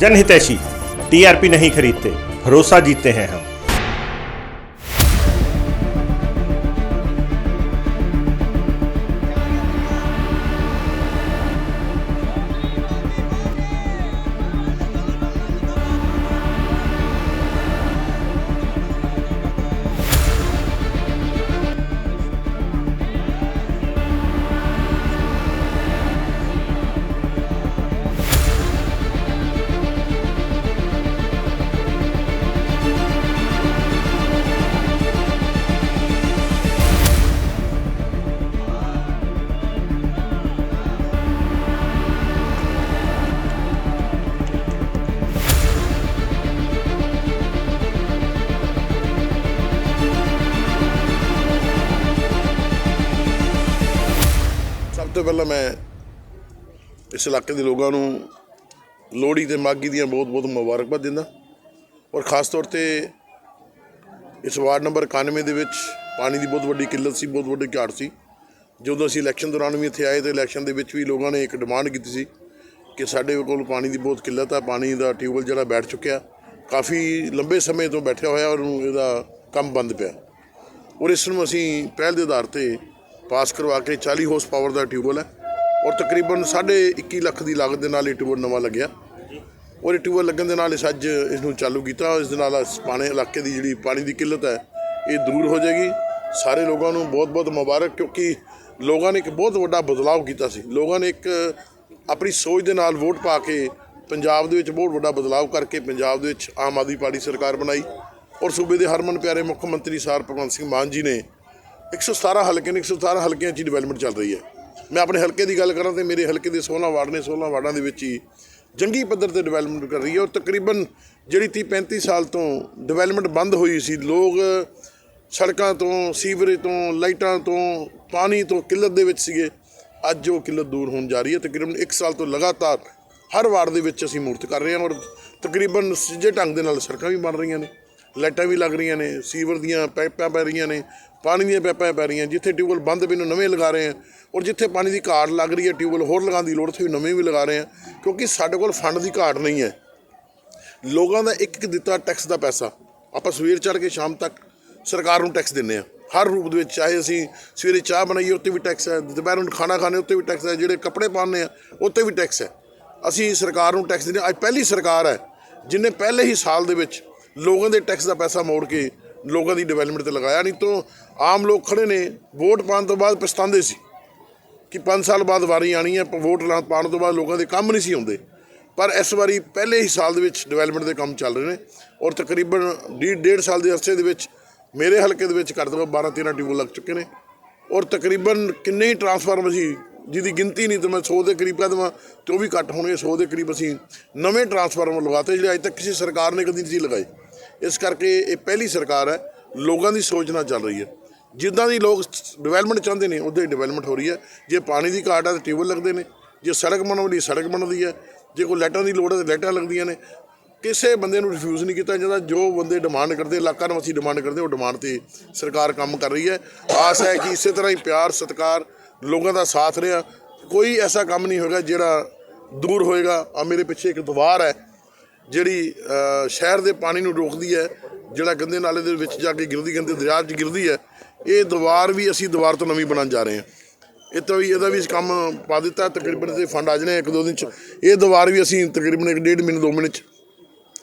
जनहितैषी TRP नहीं खरीदते भरोसा जीतते हैं हम ਤੋਂ ਪਹਿਲਾਂ ਮੈਂ ਇਸ ਇਲਾਕੇ ਦੇ ਲੋਕਾਂ ਨੂੰ ਲੋਹੜੀ ਤੇ ਮਾਗੀ ਦੀਆਂ ਬਹੁਤ-ਬਹੁਤ ਮੁਬਾਰਕਬਾਦ ਦਿੰਦਾ ਔਰ ਖਾਸ ਤੌਰ ਤੇ ਇਸ ਵਾਰਡ ਨੰਬਰ 91 ਦੇ ਵਿੱਚ ਪਾਣੀ ਦੀ ਬਹੁਤ ਵੱਡੀ ਕਿੱਲਤ ਸੀ, ਬਹੁਤ ਵੱਡੀ ਘਾਟ ਸੀ। ਜਦੋਂ ਅਸੀਂ ਇਲੈਕਸ਼ਨ ਦੌਰਾਨ ਵੀ ਇੱਥੇ ਆਏ ਤੇ ਇਲੈਕਸ਼ਨ ਦੇ ਵਿੱਚ ਵੀ ਲੋਕਾਂ ਨੇ ਇੱਕ ਡਿਮਾਂਡ ਕੀਤੀ ਸੀ ਕਿ ਸਾਡੇ ਕੋਲ ਪਾਣੀ ਦੀ ਬਹੁਤ ਕਿੱਲਤ ਆ, ਪਾਣੀ ਦਾ ਟਿਊਬਵੈੱਲ ਜਿਹੜਾ ਬੈਠ ਚੁੱਕਿਆ, ਕਾਫੀ ਲੰਬੇ ਸਮੇਂ ਤੋਂ ਬੈਠਿਆ ਹੋਇਆ ਔਰ ਉਹਨੂੰ ਇਹਦਾ ਕੰਮ ਬੰਦ ਪਿਆ। ਔਰ ਇਸ ਨੂੰ ਅਸੀਂ ਪਹਿਲ ਦੇ ਆਧਾਰ ਤੇ ਪਾਸ ਕਰਵਾ ਕੇ 40 ਹਾਰਸ ਪਾਵਰ ਦਾ ਟਿਊਬਵੈੱਲ ਹੈ ਔਰ ਤਕਰੀਬਨ 21 ਲੱਖ ਦੀ ਲਾਗਤ ਦੇ ਨਾਲ ਇਹ ਟਿਊਬਵੈੱਲ ਨਵਾਂ ਲੱਗਿਆ। ਔਰ ਇਹ ਟਿਊਬਵੈੱਲ ਲੱਗਣ ਦੇ ਨਾਲ ਇਸ ਅੱਜ ਇਸ ਨੂੰ ਚਾਲੂ ਕੀਤਾ ਇਸ ਦੇ ਨਾਲ ਇਸ ਪਾਣੀ ਇਲਾਕੇ ਦੀ ਜਿਹੜੀ ਪਾਣੀ ਦੀ ਕਿੱਲਤ ਹੈ, ਇਹ ਦੂਰ ਹੋ ਜਾਏਗੀ। ਸਾਰੇ ਲੋਕਾਂ ਨੂੰ ਬਹੁਤ-ਬਹੁਤ ਮੁਬਾਰਕ ਕਿਉਂਕਿ ਲੋਕਾਂ ਨੇ ਇੱਕ ਬਹੁਤ ਵੱਡਾ ਬਦਲਾਅ ਕੀਤਾ ਸੀ। ਲੋਕਾਂ ਨੇ ਇੱਕ ਆਪਣੀ ਸੋਚ ਦੇ ਨਾਲ ਵੋਟ ਪਾ ਕੇ ਪੰਜਾਬ ਦੇ ਵਿੱਚ ਬਹੁਤ ਵੱਡਾ ਬਦਲਾਅ ਕਰਕੇ ਪੰਜਾਬ ਦੇ ਵਿੱਚ ਆਮ ਆਦਮੀ ਪਾਰਟੀ ਸਰਕਾਰ ਬਣਾਈ। ਔਰ ਸੂਬੇ ਦੇ ਹਰਮਨ ਪਿਆਰੇ ਮੁੱਖ ਮੰਤਰੀ ਸਾਹਿਬ ਭਗਵੰਤ ਸਿੰਘ ਮਾਨ ਜੀ ਨੇ 117 ਹਲਕੇ ਨੇ 117 ਹਲਕਿਆਂ 'ਚ ਹੀ ਡਿਵੈਲਪਮੈਂਟ ਚੱਲ ਰਹੀ ਹੈ। ਮੈਂ ਆਪਣੇ ਹਲਕੇ ਦੀ ਗੱਲ ਕਰਾਂ ਤੇ ਮੇਰੇ ਹਲਕੇ ਦੇ 16 ਵਾਰਡ ਨੇ 16 ਵਾਰਡਾਂ ਦੇ ਵਿੱਚ ਹੀ ਜੰਗੀ ਪੱਧਰ ਤੇ ਡਿਵੈਲਪਮੈਂਟ ਕਰ ਰਹੀ ਹੈ ਔਰ ਤਕਰੀਬਨ ਜਿਹੜੀ 30 35 ਸਾਲ ਤੋਂ ਡਿਵੈਲਪਮੈਂਟ ਬੰਦ ਹੋਈ ਸੀ, ਲੋਕ ਸੜਕਾਂ ਤੋਂ, ਸੀਵਰੇਜ ਤੋਂ, ਲਾਈਟਾਂ ਤੋਂ, ਪਾਣੀ ਤੋਂ ਕਿੱਲਤ ਦੇ ਵਿੱਚ ਸੀਗੇ। ਅੱਜ ਉਹ ਕਿੱਲਤ ਦੂਰ ਹੋਣ ਜਾ ਰਹੀ ਹੈ। ਤਕਰੀਬਨ 1 ਸਾਲ ਤੋਂ ਲਗਾਤਾਰ ਹਰ ਵਾਰਡ ਦੇ ਵਿੱਚ ਅਸੀਂ ਮੂਰਤ ਕਰ ਰਹੇ ਹਾਂ ਔਰ ਤਕਰੀਬਨ ਸਿੱਧੇ ਢੰਗ ਦੇ ਨਾਲ ਸੜਕਾਂ ਵੀ ਬਣ ਰਹੀਆਂ ਨੇ, ਲਾਈਟਾਂ ਵੀ ਲੱਗ ਰਹੀਆਂ ਨੇ, ਸੀਵਰ ਦੀਆਂ ਪਾਈਪਾਂ ਪੈ ਰਹੀਆਂ ਨੇ ਪਾਣੀ ਦੀਆਂ ਪੈਪਾਂ ਪੈ ਰਹੀਆਂ, ਜਿੱਥੇ ਟਿਊਬਵੈੱਲ ਬੰਦ ਪਏ ਨੂੰ, ਨਵੇਂ ਲਗਾ ਰਹੇ ਹਾਂ ਔਰ ਜਿੱਥੇ ਪਾਣੀ ਦੀ ਘਾਟ ਲੱਗ ਰਹੀ ਹੈ, ਟਿਊਬਵੈੱਲ ਹੋਰ ਲਗਾਉਣ ਦੀ ਲੋੜ, ਉੱਥੇ ਵੀ ਨਵੇਂ ਵੀ ਲਗਾ ਰਹੇ ਹਾਂ ਕਿਉਂਕਿ ਸਾਡੇ ਕੋਲ ਫੰਡ ਦੀ ਘਾਟ ਨਹੀਂ ਹੈ। ਲੋਕਾਂ ਦਾ ਇੱਕ ਇੱਕ ਦਿੱਤਾ ਟੈਕਸ ਦਾ ਪੈਸਾ। ਆਪਾਂ ਸਵੇਰ ਚੜ ਕੇ ਸ਼ਾਮ ਤੱਕ ਸਰਕਾਰ ਨੂੰ ਟੈਕਸ ਦਿੰਨੇ ਆ। ਹਰ ਰੂਪ ਦੇ ਵਿੱਚ, ਚਾਹੇ ਅਸੀਂ ਸਵੇਰੇ ਚਾਹ ਬਣਾਈਏ ਉੱਤੇ ਵੀ ਟੈਕਸ ਹੈ। ਦੁਪਹਿਰ ਨੂੰ ਖਾਣਾ ਖਾਣੇ ਉੱਤੇ ਵੀ ਟੈਕਸ ਹੈ। ਜਿਹੜੇ ਕੱਪੜੇ ਪਾਉਂਦੇ ਆ ਉੱਤੇ ਵੀ ਟੈਕਸ ਹੈ। ਅਸੀਂ ਸਰਕਾਰ ਨੂੰ ਟੈਕਸ ਦਿੰਦੇ ਹਾਂ। ਅੱਜ ਪਹਿਲੀ ਸਰਕਾਰ ਹੈ, ਜਿਨੇ ਪਹਿਲੇ ਹੀ ਸਾਲ ਦੇ ਵਿੱਚ ਲੋਕਾਂ ਦੇ ਟੈਕਸ ਦਾ ਪੈਸਾ ਮੋੜ ਕੇ ਲੋਕਾਂ ਦੀ ਡਿਵੈਲਪਮੈਂਟ ਤੇ ਲਗਾਇਆ। ਨਹੀਂ ਤੋਂ ਆਮ ਲੋਕ ਖੜੇ ਨੇ ਵੋਟ ਪਾਉਣ ਤੋਂ ਬਾਅਦ ਪਛਤਾਉਂਦੇ ਸੀ ਕਿ 5 ਸਾਲ ਬਾਅਦ ਵਾਰੀ ਆਣੀ ਹੈ ਵੋਟ ਲਾ ਪਾਉਣ ਤੋਂ ਬਾਅਦ ਲੋਕਾਂ ਦੇ ਕੰਮ ਨਹੀਂ ਸੀ ਹੁੰਦੇ ਪਰ ਇਸ ਵਾਰੀ ਪਹਿਲੇ ਹੀ ਸਾਲ ਦੇ ਵਿੱਚ ਡਿਵੈਲਪਮੈਂਟ ਦੇ ਕੰਮ ਚੱਲ ਰਹੇ ਨੇ ਔਰ ਤਕਰੀਬਨ ਡੇਢ ਡੇਢ ਸਾਲ ਦੇ ਅਰਸੇ ਦੇ ਵਿੱਚ ਮੇਰੇ ਹਲਕੇ ਦੇ ਵਿੱਚ ਘੱਟ ਤੋਂ ਘੱਟ 12 13 ਟਿਊਬਲ ਲੱਗ ਚੁੱਕੇ ਨੇ ਔਰ ਤਕਰੀਬਨ ਕਿੰਨੇ ਹੀ ਟਰਾਂਸਫਾਰਮਰ ਸੀ ਜਿਹਦੀ ਗਿਣਤੀ ਨਹੀਂ ਤੇ ਮੈਂ 100 ਦੇ ਕਰੀਬ ਕਹਿ ਦੇਵਾਂ ਤੇ ਉਹ ਵੀ ਘੱਟ ਹੋਣਗੇ 100 ਦੇ ਕਰੀਬ ਅਸੀਂ ਨਵੇਂ ਟਰਾਂਸਫਾਰਮਰ ਲਗਾਤੇ ਜਿਹੜੇ ਅਜੇ ਤੱਕ ਕਿਸੇ ਸਰਕਾਰ ਨੇ ਕਦੀ ਨਹੀਂ ਸੀ ਲਗਾਏ। ਇਸ ਕਰਕੇ ਇਹ ਪਹਿਲੀ ਸਰਕਾਰ ਹੈ, ਲੋਕਾਂ ਦੀ ਸੋਚ ਨਾਲ ਚੱਲ ਰਹੀ ਹੈ। ਜਿੱਦਾਂ ਦੀ ਲੋਕ ਡਿਵੈਲਪਮੈਂਟ ਚਾਹੁੰਦੇ ਨੇ, ਉਦਾਂ ਹੀ ਡਿਵੈਲਪਮੈਂਟ ਹੋ ਰਹੀ ਹੈ। ਜੇ ਪਾਣੀ ਦੀ ਘਾਟ ਹੈ ਤਾਂ ਟਿਊਬਲ ਲੱਗਦੇ ਨੇ, ਜੇ ਸੜਕ ਬਣਾਉਣ ਲਈ ਸੜਕ ਬਣਦੀ ਹੈ, ਜੇ ਕੋਈ ਲਾਈਟਾਂ ਦੀ ਲੋੜ ਹੈ ਤਾਂ ਲਾਈਟਾਂ ਲੱਗਦੀਆਂ ਨੇ। ਕਿਸੇ ਬੰਦੇ ਨੂੰ ਰਿਫਿਊਜ਼ ਨਹੀਂ ਕੀਤਾ ਜਾਂਦਾ, ਜੋ ਬੰਦੇ ਡਿਮਾਂਡ ਕਰਦੇ, ਇਲਾਕਾ ਨੂੰ ਅਸੀਂ ਡਿਮਾਂਡ ਕਰਦੇ, ਉਹ ਡਿਮਾਂਡ ਤੇ ਸਰਕਾਰ ਕੰਮ ਕਰ ਰਹੀ ਹੈ। ਆਸ ਹੈ ਕਿ ਇਸੇ ਤਰ੍ਹਾਂ ਹੀ ਪਿਆਰ, ਸਤਿਕਾਰ ਲੋਕਾਂ ਦਾ ਸਾਥ ਰਿਹਾ। ਕੋਈ ਐਸਾ ਕੰਮ ਨਹੀਂ ਹੋਏਗਾ ਜਿਹੜਾ ਦੂਰ ਹੋਏਗਾ। ਆ ਮੇਰੇ ਪਿੱਛੇ ਇੱਕ ਦੀਵਾਰ ਹੈ। ਜਿਹੜੀ ਸ਼ਹਿਰ ਦੇ ਪਾਣੀ ਨੂੰ ਰੋਕਦੀ ਹੈ, ਜਿਹੜਾ ਗੰਦੇ ਨਾਲੇ ਦੇ ਵਿੱਚ ਜਾ ਕੇ ਗਿਰਦੀ, ਗੰਦੇ ਦਰਿਆ 'ਚ ਗਿਰਦੀ ਹੈ, ਇਹ ਦੀਵਾਰ ਵੀ ਅਸੀਂ ਦੀਵਾਰ ਤੋਂ ਨਵੀਂ ਬਣਾਉਣ ਜਾ ਰਹੇ ਹਾਂ। ਇਹ ਤਾਂ ਵੀ, ਇਹਦਾ ਵੀ ਕੰਮ ਪਾ ਦਿੱਤਾ, ਤਕਰੀਬਨ ਤੇ ਫੰਡ ਆ ਜਾਣੇ ਇੱਕ ਦੋ ਦਿਨ ਚ। ਇਹ ਦੀਵਾਰ ਵੀ ਅਸੀਂ ਤਕਰੀਬਨ ਇੱਕ ਡੇਢ ਮਹੀਨੇ, ਦੋ ਮਹੀਨੇ ਚ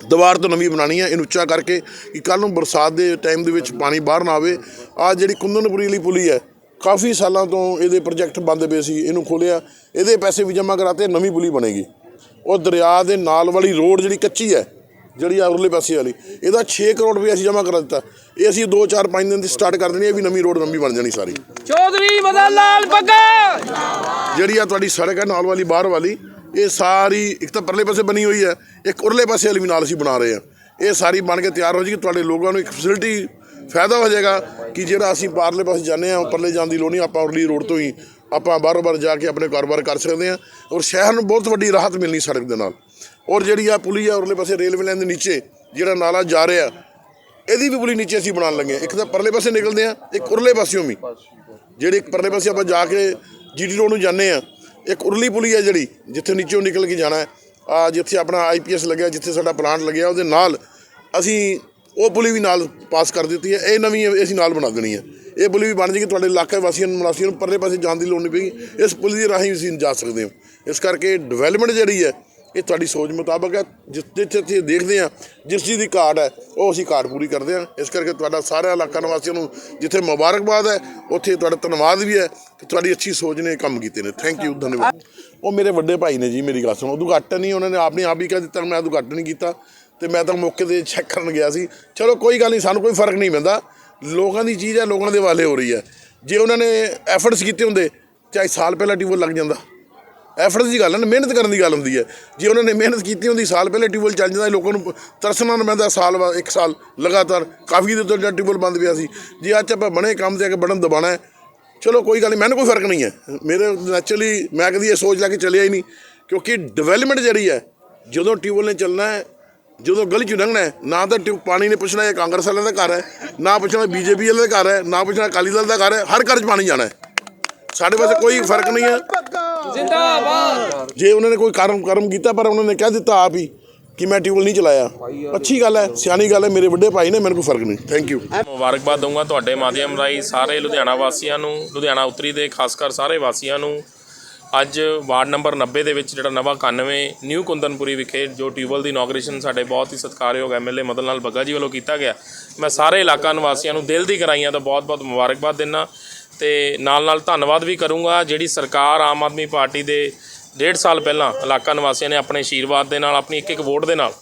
ਦੀਵਾਰ ਤੋਂ ਨਵੀਂ ਬਣਾਉਣੀ ਹੈ। ਇਹਨੂੰ ਉੱਚਾ ਕਰਕੇ ਕਿ ਕੱਲ ਨੂੰ ਬਰਸਾਤ ਦੇ ਟਾਈਮ ਦੇ ਵਿੱਚ ਪਾਣੀ ਬਾਹਰ ਨਾ ਆਵੇ। ਆ ਜਿਹੜੀ ਕੁੰਦਨਪੁਰੀ ਵਾਲੀ ਪੁਲੀ ਹੈ, ਕਾਫੀ ਸਾਲਾਂ ਤੋਂ ਇਹਦੇ ਪ੍ਰੋਜੈਕਟ ਬੰਦ ਪਏ ਸੀ, ਇਹਨੂੰ ਖੋਲਿਆ ਇਹਦੇ ਪੈਸੇ ਵੀ ਜਮ੍ਹਾਂ ਕਰਾਤੇ, ਨਵੀਂ ਪੁਲੀ ਬਣੇਗੀ। ਉਹ ਦਰਿਆ ਦੇ ਨਾਲ ਵਾਲੀ ਰੋਡ ਜਿਹੜੀ ਕੱਚੀ ਹੈ ਜਿਹੜੀ ਆ ਉਰਲੇ ਪਾਸੇ ਵਾਲੀ ਇਹਦਾ 6 ਕਰੋੜ ਰੁਪਏ ਅਸੀਂ ਜਮ੍ਹਾਂ ਕਰਾ ਦਿੱਤਾ। ਇਹ ਅਸੀਂ 2 4 5 ਦਿਨ ਦੀ ਸਟਾਰਟ ਕਰ ਦੇਣੀ ਹੈ ਇਹ ਵੀ ਨਵੀਂ ਰੋਡ ਨਵੀਂ ਬਣ ਜਾਣੀ ਸਾਰੀ। ਚੌਧਰੀ ਮਦਨ ਲਾਲ ਬੱਗਾ ਜਿਹੜੀ ਆ ਤੁਹਾਡੀ ਸੜਕ ਹੈ ਨਾਲ ਵਾਲੀ ਬਾਹਰ ਵਾਲੀ ਇਹ ਸਾਰੀ ਇੱਕ ਤਾਂ ਪਰਲੇ ਪਾਸੇ ਬਣੀ ਹੋਈ ਹੈ ਇੱਕ ਉਰਲੇ ਪਾਸੇ ਵਾਲੀ ਵੀ ਨਾਲ ਅਸੀਂ ਬਣਾ ਰਹੇ ਹਾਂ। ਇਹ ਸਾਰੀ ਬਣ ਕੇ ਤਿਆਰ ਹੋ ਜਾਏਗੀ ਤੁਹਾਡੇ ਲੋਕਾਂ ਨੂੰ ਇੱਕ ਫੈਸਿਲਿਟੀ ਫਾਇਦਾ ਹੋ ਜਾਏਗਾ ਕਿ ਜਿਹੜਾ ਅਸੀਂ ਪਾਰਲੇ ਪਾਸੇ ਜਾਂਦੇ ਹਾਂ ਪਰਲੇ ਜਾਣ ਦੀ ਲੋੜ ਨਹੀਂ ਆਪਾਂ ਉਰਲੀ ਰੋਡ ਤੋਂ ਹੀ ਆਪਾਂ ਬਾਹਰੋਂ ਬਾਹਰ ਜਾ ਕੇ ਆਪਣੇ ਕਾਰੋਬਾਰ ਕਰ ਸਕਦੇ ਹਾਂ ਔਰ ਸ਼ਹਿਰ ਨੂੰ ਬਹੁਤ ਵੱਡੀ ਰਾਹਤ ਮਿਲਣੀ ਸੜਕ ਦੇ ਨਾਲ। ਔਰ ਜਿਹੜੀ ਆ ਪੁਲੀ ਆ ਉਰਲੇ ਪਾਸੇ ਰੇਲਵੇ ਲਾਈਨ ਦੇ ਨੀਚੇ ਜਿਹੜਾ ਨਾਲਾ ਜਾ ਰਿਹਾ, ਇਹਦੀ ਵੀ ਪੁਲੀ ਨੀਚੇ ਅਸੀਂ ਬਣਾਉਣ ਲੱਗੇ ਹਾਂ। ਇੱਕ ਤਾਂ ਪਰਲੇ ਪਾਸੇ ਨਿਕਲਦੇ ਆ ਇੱਕ ਉਰਲੇ ਪਾਸਿਓਂ ਵੀ। ਜਿਹੜੇ ਪਰਲੇ ਪਾਸੇ ਆਪਾਂ ਜਾ ਕੇ ਜੀਟੀ ਰੋਡ ਨੂੰ ਜਾਂਦੇ ਆ ਇੱਕ ਉਰਲੀ ਪੁਲੀ ਹੈ ਜਿਹੜੀ, ਜਿੱਥੇ ਨੀਚੋਂ ਨਿਕਲ ਕੇ ਜਾਣਾ ਹੈ। ਆ ਜਿੱਥੇ ਆਪਣਾ ਆਈਪੀਐਸ ਲੱਗਿਆ, ਜਿੱਥੇ ਸਾਡਾ ਪਲਾਂਟ ਲੱਗਿਆ, ਉਹਦੇ ਨਾਲ ਅਸੀਂ ਉਹ ਪੁਲੀ ਵੀ ਨਾਲ ਪਾਸ ਕਰ ਦਿੱਤੀ ਹੈ। ਇਹ ਨਵੀਂ ਅਸੀਂ ਨਾਲ ਬਣਾ ਦੇਣੀ ਹੈ। ਇਹ ਪੁਲੀ ਵੀ ਬਣ ਜੇਗੀ, ਤੁਹਾਡੇ ਇਲਾਕੇ ਵਾਸੀਆਂ ਨੂੰ ਮਨਾਸੀਆਂ ਨੂੰ, ਪਰਲੇ ਪਾਸੇ ਜਾਣ ਦੀ ਲੋੜ ਨਹੀਂ ਪਏਗੀ। ਇਸ ਪੁਲੀ ਦੇ ਰਾਹੀਂ ਅਸੀਂ ਜਾ ਸਕਦੇ ਹਾਂ। ਇਸ ਕਰਕੇ ਡਿਵੈਲਪਮੈਂਟ ਜਿਹੜੀ ਹੈ, ਇਹ ਤੁਹਾਡੀ ਸੋਚ ਮੁਤਾਬਕ ਹੈ। ਜਿਸ ਜਿੱਥੇ ਅਸੀਂ ਦੇਖਦੇ ਹਾਂ, ਜਿਸ ਚੀਜ਼ ਦੀ ਘਾਟ ਹੈ, ਉਹ ਅਸੀਂ ਘਾਟ ਪੂਰੀ ਕਰਦੇ ਹਾਂ। ਇਸ ਕਰਕੇ ਤੁਹਾਡਾ ਸਾਰਿਆਂ ਇਲਾਕਾ ਨਿਵਾਸੀਆਂ ਨੂੰ ਜਿੱਥੇ ਮੁਬਾਰਕਬਾਦ ਹੈ, ਉੱਥੇ ਤੁਹਾਡਾ ਧੰਨਵਾਦ ਵੀ ਹੈ ਕਿ ਤੁਹਾਡੀ ਅੱਛੀ ਸੋਚ ਨੇ ਕੰਮ ਕੀਤੇ ਨੇ। ਥੈਂਕ ਯੂ ਧੰਨਵਾਦ। ਉਹ ਮੇਰੇ ਵੱਡੇ ਭਾਈ ਨੇ ਜੀ, ਮੇਰੀ ਗੱਲ ਸੁਣੋ। ਉਦਘਾਟਨ ਨਹੀਂ ਉਹਨਾਂ ਨੇ ਆਪਣੀ ਆਪ ਹੀ ਕਹਿ ਦਿੱਤਾ, ਮੈਂ ਉਦਘਾਟਨ ਨਹੀਂ ਕੀਤਾ। ਤੇ ਮੈਂ ਤਾਂ ਮੌਕੇ ਤੇ ਚੈੱਕ ਕਰਨ ਗਿਆ ਸੀ। ਚਲੋ ਕੋਈ ਗੱਲ ਨਹੀਂ, ਸਾਨੂੰ ਕੋਈ ਫ਼ਰਕ ਨਹੀਂ ਪੈਂਦਾ। ਲੋਕਾਂ ਦੀ ਚੀਜ਼ ਹੈ, ਲੋਕਾਂ ਦੇ ਵਾਲੇ ਹੋ ਰਹੀ ਹੈ। ਜੇ ਉਹਨਾਂ ਨੇ ਐਫਰਟਸ ਕੀਤੇ ਹੁੰਦੇ, ਚਾਹੇ ਸਾਲ ਪਹਿਲਾਂ ਟਿਊਬਲ ਲੱਗ ਜਾਂਦਾ। ਐਫਰਟਸ ਦੀ ਗੱਲ ਹੈ ਨਾ, ਮਿਹਨਤ ਕਰਨ ਦੀ ਗੱਲ ਹੁੰਦੀ ਹੈ। ਜੇ ਉਹਨਾਂ ਨੇ ਮਿਹਨਤ ਕੀਤੀ ਹੁੰਦੀ, ਸਾਲ ਪਹਿਲੇ ਟਿਊਬਲ ਚੱਲ ਜਾਂਦਾ, ਲੋਕਾਂ ਨੂੰ ਤਰਸਣਾ ਨਾ ਪੈਂਦਾ, ਸਾਲ ਬਾਅਦ, ਇੱਕ ਸਾਲ ਲਗਾਤਾਰ, ਕਾਫੀ ਦਿਨ ਤੋਂ ਟਿਊਬਲ ਬੰਦ ਪਿਆ ਸੀ। ਜੇ ਅੱਜ ਆਪਾਂ ਬਣੇ ਕੰਮ ਤੇ ਆ ਕੇ ਬੜਨ ਦਬਾਣਾ ਹੈ, ਚਲੋ ਕੋਈ ਗੱਲ ਨਹੀਂ, ਮੈਨੂੰ ਕੋਈ ਫ਼ਰਕ ਨਹੀਂ ਹੈ। ਮੇਰੇ ਨੈਚੁਰਲੀ ਮੈਂ ਕਦੀ ਇਹ ਸੋਚ ਲੈ ਕੇ ਚੱਲਿਆ ਹੀ ਨਹੀਂ। ਕਿਉਂਕਿ ਡਿਵੈਲਪਮੈਂਟ ਜਿਹੜੀ ਹੈ, ਜਦੋਂ ਟਿਊਬਲ ਨੇ ਚੱਲਣਾ ਹੈ ਜਦੋਂ ਗਲੀ ਚ ਲੰਘਣਾ ਹੈ ਨਾ ਤਾਂ ਟਿਊਬ ਪਾਣੀ ਨੇ ਪੁੱਛਣਾ ਇਹ ਕਾਂਗਰਸ ਵਾਲਿਆਂ ਦਾ ਘਰ ਹੈ ਨਾ ਪੁੱਛਣਾ ਬੀਜੇਪੀ ਵਾਲਿਆਂ ਦਾ ਘਰ ਹੈ ਨਾ ਪੁੱਛਣਾ ਅਕਾਲੀ ਦਲ ਦਾ ਘਰ ਹੈ ਹਰ ਘਰ 'ਚ ਪਾਣੀ ਜਾਣਾ ਹੈ। ਸਾਡੇ ਵਾਸਤੇ ਕੋਈ ਫ਼ਰਕ ਨਹੀਂ ਹੈ। ਜਿੰਦਾਬਾਦ। ਜੇ ਉਹਨਾਂ ਨੇ ਕੋਈ ਕਰਮ ਕਰਮ ਕੀਤਾ ਪਰ ਉਹਨਾਂ ਨੇ ਕਹਿ ਦਿੱਤਾ ਆਪ ਹੀ ਕਿ ਮੈਂ ਟਿਊਬਲ ਨਹੀਂ ਚਲਾਇਆ। ਅੱਛੀ ਗੱਲ ਹੈ ਸਿਆਣੀ ਗੱਲ ਹੈ ਮੇਰੇ ਵੱਡੇ ਭਾਈ ਨੇ ਮੈਨੂੰ ਕੋਈ ਫ਼ਰਕ ਨਹੀਂ। ਥੈਂਕ ਯੂ ਮੁਬਾਰਕਬਾਦ ਦਊਂਗਾ ਤੁਹਾਡੇ ਮਾਧਿਅਮ ਰਾਹੀਂ ਸਾਰੇ ਲੁਧਿਆਣਾ ਵਾਸੀਆਂ ਨੂੰ ਲੁਧਿਆਣਾ ਉੱਤਰੀ ਦੇ ਖਾਸ ਕਰ ਸਾਰੇ ਵਾਸੀਆਂ ਨੂੰ। ਅੱਜ ਵਾਰਡ ਨੰਬਰ 90 ਦੇ ਵਿੱਚ ਜਿਹੜਾ ਨਵਾਂ 91 ਨਿਊ ਕੁੰਦਨਪੁਰੀ ਵਿਖੇ ਜੋ ਟਿਊਬਲ ਦੀ ਇਨੋਗ੍ਰੇਸ਼ਨ ਸਾਡੇ ਬਹੁਤ ਹੀ ਸਤਿਕਾਰਯੋਗ ਐਮਐਲਏ ਮਦਨ ਲਾਲ ਬੱਗਾ ਜੀ ਵੱਲੋਂ ਕੀਤਾ ਗਿਆ। ਮੈਂ ਸਾਰੇ ਇਲਾਕਾ ਨਿਵਾਸੀਆਂ ਨੂੰ ਦਿਲ ਦੀ ਗਹਿਰਾਈਆਂ ਦਾ ਬਹੁਤ-ਬਹੁਤ ਮੁਬਾਰਕਬਾਦ ਦਿੰਦਾ ਤੇ ਨਾਲ-ਨਾਲ ਧੰਨਵਾਦ ਵੀ ਕਰੂੰਗਾ ਜਿਹੜੀ ਸਰਕਾਰ ਆਮ ਆਦਮੀ ਪਾਰਟੀ ਦੇ ਡੇਢ ਸਾਲ ਪਹਿਲਾਂ ਇਲਾਕਾ ਨਿਵਾਸੀਆਂ ਨੇ ਆਪਣੇ ਆਸ਼ੀਰਵਾਦ ਦੇ ਨਾਲ, ਆਪਣੀ ਇੱਕ ਇੱਕ ਵੋਟ ਦੇ ਨਾਲ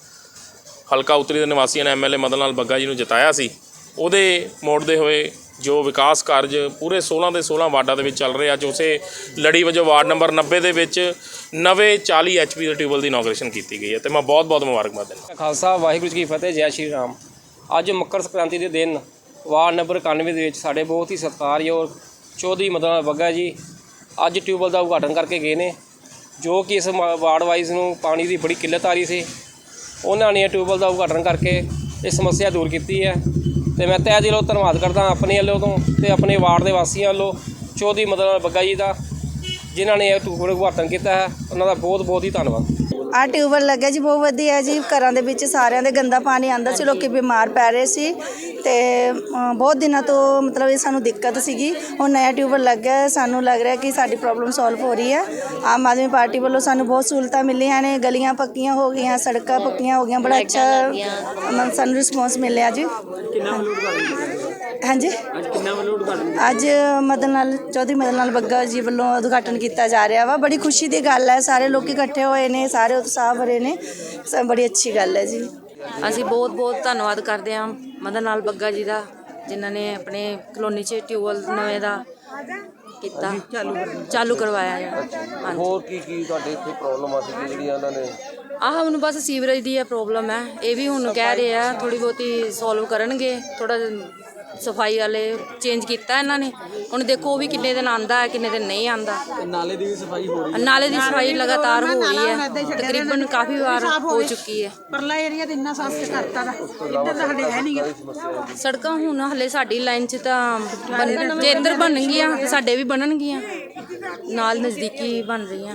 ਹਲਕਾ ਉੱਤਰੀ ਦੇ ਨਿਵਾਸੀਆਂ ਨੇ ਐਮਐਲਏ ਮਦਨ ਲਾਲ ਬੱਗਾ ਜੀ ਨੂੰ ਜਿਤਾਇਆ ਸੀ। ਉਹਦੇ ਮੋੜਦੇ ਹੋਏ ਜੋ ਵਿਕਾਸ ਕਾਰਜ ਪੂਰੇ 16 ਦੇ 16 ਵਾਰਡਾਂ ਦੇ ਵਿੱਚ ਚੱਲ ਰਹੇ ਅੱਜ ਉਸੇ ਲੜੀ ਵਜੋਂ ਵਾਰਡ ਨੰਬਰ 90 ਦੇ ਵਿੱਚ ਨਵੇਂ 40 ਐਚਪੀ ਦੇ ਟਿਊਬਲ ਦੀ ਇਨੋਗ੍ਰੇਸ਼ਨ ਕੀਤੀ ਗਈ ਹੈ ਤੇ ਮੈਂ ਬਹੁਤ-ਬਹੁਤ ਮੁਬਾਰਕਬਾਦ ਦਿੰਦਾ। ਖਾਲਸਾ, ਵਾਹਿਗੁਰੂ ਜੀ ਕੀ ਫਤਿਹ, ਜੈ ਸ਼੍ਰੀ ਰਾਮ। ਅੱਜ ਮੱਕਰ ਸੰਕ੍ਰਾਂਤੀ ਦੇ ਦਿਨ ਵਾਰਡ ਨੰਬਰ 91 ਦੇ ਵਿੱਚ ਸਾਡੇ ਬਹੁਤ ਹੀ ਸਤਿਕਾਰਯੋਗ ਚੌਧਰੀ ਮਦਨ ਲਾਲ ਬੱਗਾ ਜੀ ਅੱਜ ਟਿਊਬਲ ਦਾ ਉਦਘਾਟਨ ਕਰਕੇ ਗਏ ਨੇ, ਜੋ ਕਿ ਇਸ ਮ- ਵਾਰਡ ਵਾਈਜ਼ ਨੂੰ ਪਾਣੀ ਦੀ ਬੜੀ ਕਿੱਲਤ ਆ ਰਹੀ ਸੀ। ਉਹਨਾਂ ਨੇ ਟਿਊਬਲ ਦਾ ਉਦਘਾਟਨ ਕਰਕੇ ਇਹ ਸਮੱਸਿਆ ਦੂਰ ਕੀਤੀ ਹੈ ਤੇ ਮੈਂ ਤਹਿ ਦਿਲੋਂ ਧੰਨਵਾਦ ਕਰਦਾ ਆਪਣੇ ਵੱਲੋਂ ਤੋਂ ਤੇ ਆਪਣੇ ਵਾਰਡ ਦੇ ਵਾਸੀਆਂ ਵੱਲੋਂ, ਚੌਧਰੀ ਮਦਨ ਬੱਗਾ ਜੀ ਦਾ, ਜਿਨ੍ਹਾਂ ਨੇ ਇਹ ਟਿਊਬਲ ਉਦਘਾਟਨ ਕੀਤਾ ਹੈ, ਉਹਨਾਂ ਦਾ ਬਹੁਤ ਬਹੁਤ ਹੀ ਧੰਨਵਾਦ। ਆ ਟਿਊਬਲ ਲੱਗਿਆ ਜੀ ਬਹੁਤ ਵਧੀਆ ਜੀ। ਘਰਾਂ ਦੇ ਵਿੱਚ ਸਾਰਿਆਂ ਦੇ ਗੰਦਾ ਪਾਣੀ ਆਂਦਾ ਸੀ ਲੋਕੀ ਬਿਮਾਰ ਪੈ ਰਹੇ ਸੀ। ਤੇ ਅ, ਬਹੁਤ ਦਿਨਾਂ ਤੋਂ ਮਤਲਬ ਇਹ ਸਾਨੂੰ ਦਿੱਕਤ ਸੀਗੀ। ਹੁਣ ਨਇਆ ਟਿਊਬਲ ਲੱਗਿਆ ਹੈ, ਸਾਨੂੰ ਲੱਗ ਰਿਹਾ ਕਿ ਸਾਡੀ ਪ੍ਰੋਬਲਮ ਸੋਲਵ ਹੋ ਰਹੀ ਹੈ। ਆਮ ਆਦਮੀ ਪਾਰਟੀ ਵੱਲੋਂ ਸਾਨੂੰ ਬਹੁਤ ਸਹੂਲਤਾਂ ਮਿਲੀਆਂ ਨੇ ਗਲੀਆਂ ਪੱਕੀਆਂ ਹੋ ਗਈਆਂ ਸੜਕਾਂ ਪੱਕੀਆਂ ਹੋ ਗਈਆਂ ਬੜਾ ਅੱਛਾ ਸਾਨੂੰ ਰਿਸਪੌਂਸ ਮਿਲਿਆ ਜੀ। ਹਾਂਜੀ? ਅੱਜ ਮਦਨ ਲਾਲ ਚੌਧਰੀ ਮਦਨ ਲਾਲ ਬੱਗਾ ਜੀ ਵੱਲੋਂ ਉਦਘਾਟਨ ਕੀਤਾ ਜਾ ਰਿਹਾ ਵਾ। ਬੜੀ ਖੁਸ਼ੀ ਦੀ ਗੱਲ ਹੈ ਸਾਰੇ ਲੋਕੀ ਇਕੱਠੇ ਹੋਏ ਨੇ ਸਾਰੇ ਉਤਸ਼ਾਹ ਭਰੇ ਨੇ। ਸ- ਬੜੀ ਅੱਛੀ ਗੱਲ ਹੈ ਜੀ। ਅਸੀਂ ਬਹੁਤ ਬਹੁਤ ਧੰਨਵਾਦ ਕਰਦੇ ਹਾਂ ਮਦਨ ਲਾਲ ਬੱਗਾ ਜੀ ਦਾ ਜਿਨ੍ਹਾਂ ਨੇ ਆਪਣੇ ਕਲੋਨੀ 'ਚ ਟਿਊਬਲ ਨਵੇਂ ਦਾ ਕੀਤਾ ਚਾਲੂ ਕਰਵਾਇਆ ਹੈ। ਹਾਂਜੀ। ਹੋਰ ਕੀ ਕੀ ਤੁਹਾਡੇ ਇੱਥੇ ਪ੍ਰੋਬਲਮ ਆ ਸੀ ਜਿਹੜੀਆਂ ਉਹਨਾਂ ਨੇ? ਆਹ ਹੁਣ ਬਸ ਸੀਵਰੇਜ ਦੀ ਇਹ ਪ੍ਰੋਬਲਮ ਹੈ। ਇਹ ਵੀ ਹੁਣ ਕਹਿ ਰਹੇ ਆ ਥੋੜੀ ਬਹੁਤੀ ਸੋਲਵ ਕਰਨਗੇ ਥੋੜਾ ਸਫ਼ਾਈ ਵਾਲੇ ਚੇਂਜ ਕੀਤਾ ਇਹਨਾਂ ਨੇ। ਹੁਣ ਦੇਖੋ ਉਹ ਵੀ ਕਿੰਨੇ ਦਿਨ ਆਂਦਾ ਹੈ ਕਿੰਨੇ ਦਿਨ ਨਹੀਂ ਆਂਦਾ। ਨਾਲੇ ਦੀ ਵੀ ਸਫ਼ਾਈ ਹੋ ਨਾਲੇ ਦੀ ਸਫ਼ਾਈ ਲਗਾਤਾਰ ਹੋ ਰਹੀ ਹੈ। ਤਕਰੀਬਨ ਕਾਫੀ ਵਾਰ ਹੋ ਚੁੱਕੀ ਹੈ। ਪਰਲਾ ਏਰੀਆ ਤੇ ਇੰਨਾ ਸਾਫ਼ ਕਰਤਾ ਦਾ ਇੱਧਰ ਤਾਂ ਸਾਡੇ ਹੈ ਨਹੀਂ ਸੜਕਾਂ ਹੁਣ ਹਲੇ ਸਾਡੀ ਲਾਈਨ 'ਚ ਤਾਂ ਬਣ- ਜੇ ਇੱਧਰ ਬਣਨਗੀਆਂ ਤੇ ਸਾਡੇ ਵੀ ਬਣਨਗੀਆਂ। ਨਾਲ ਨਜ਼ਦੀਕੀ ਬਣ ਰਹੀਆਂ।